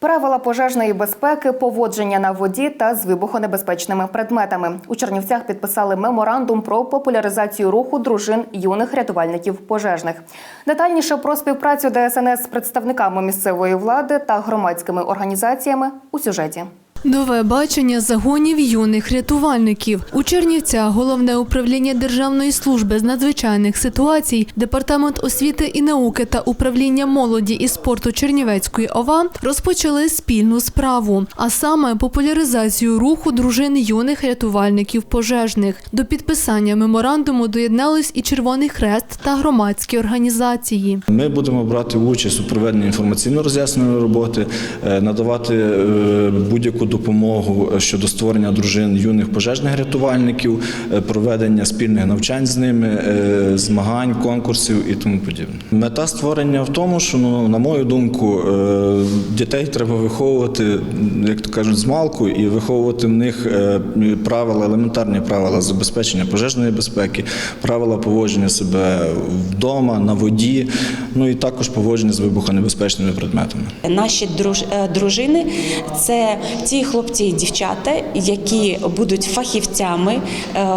Правила пожежної безпеки, поводження на воді та з вибухонебезпечними предметами у Чернівцях підписали меморандум про популяризацію руху дружин юних рятувальників пожежних. Детальніше про співпрацю ДСНС з представниками місцевої влади та громадськими організаціями у сюжеті. Нове бачення загонів юних рятувальників у Чернівцях головне управління Державної служби з надзвичайних ситуацій, департамент освіти і науки та управління молоді і спорту Чернівецької ОВА розпочали спільну справу, а саме популяризацію руху дружин юних рятувальників пожежних. До підписання меморандуму доєднались і Червоний Хрест та громадські організації. Ми будемо брати участь у проведенні інформаційно-роз'ясненої роботи, е, надавати е, будь-яку допомогу щодо створення дружин юних пожежних рятувальників, е, проведення спільних навчань з ними, е, змагань, конкурсів і тому подібне. Мета створення в тому, що ну, на мою думку, е, дітей треба виховувати, як то кажуть, з малку і виховувати в них е, правила, елементарні правила забезпечення пожежної безпеки, правила поводження себе вдома, на воді, ну і також поводження з вибухонебезпечними предметами. Наші друж- е, дружини це ті хлопці і дівчата, які будуть фахівцями е,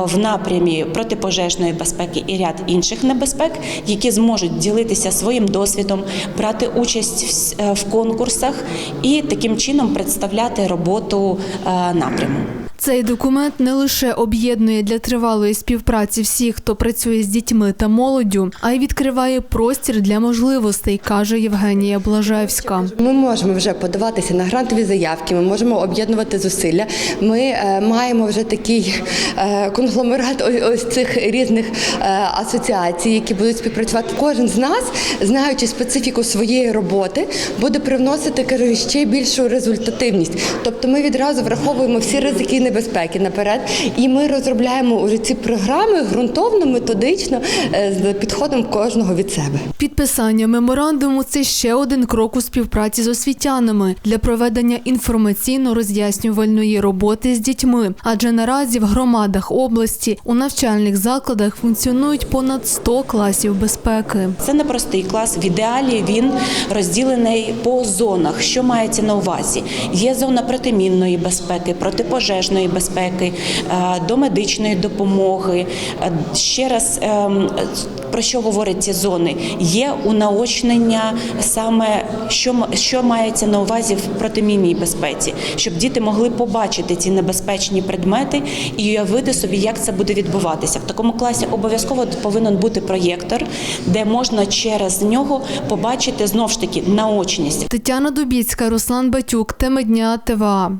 в напрямі протипожежної безпеки і ряд інших небезпек, які зможуть ділитися своїм досвідом, брати участь в е, конкурсах і таким чином представляти роботу е, напряму. Цей документ не лише об'єднує для тривалої співпраці всіх, хто працює з дітьми та молоддю, а й відкриває простір для можливостей, каже Євгенія Блажевська. Ми можемо вже подаватися на грантові заявки, ми можемо об'єднувати зусилля. Ми е, маємо вже такий е, конгломерат ось цих різних е, асоціацій, які будуть співпрацювати. Кожен з нас, знаючи специфіку своєї роботи, буде привносити кажу, ще більшу результативність. Тобто ми відразу враховуємо всі ризики небезпеки наперед, і ми розробляємо уже ці програми ґрунтовно, методично е, з підходом кожного від себе. Підписання меморандуму це ще один крок у співпраці з освітянами для проведення інформаційно-роз'яснювальної роботи з дітьми. Адже наразі в громадах області у навчальних закладах функціонують понад 100 класів безпеки. Це непростий клас. В ідеалі він розділений по зонах. Що мається на увазі? Є зона протимінної безпеки, протипожежної безпеки, е, домедичної допомоги. Е, Ще раз ем, про що говорять ці зони? Є унаочнення саме що, що мається на увазі в протимінній безпеці, щоб діти могли побачити ці небезпечні предмети і уявити собі, як це буде відбуватися. В такому класі обов'язково повинен бути проєктор, де можна через нього побачити знов ж таки наочність. Тетяна Дубіцька, Руслан Батюк, теми дня ТВА.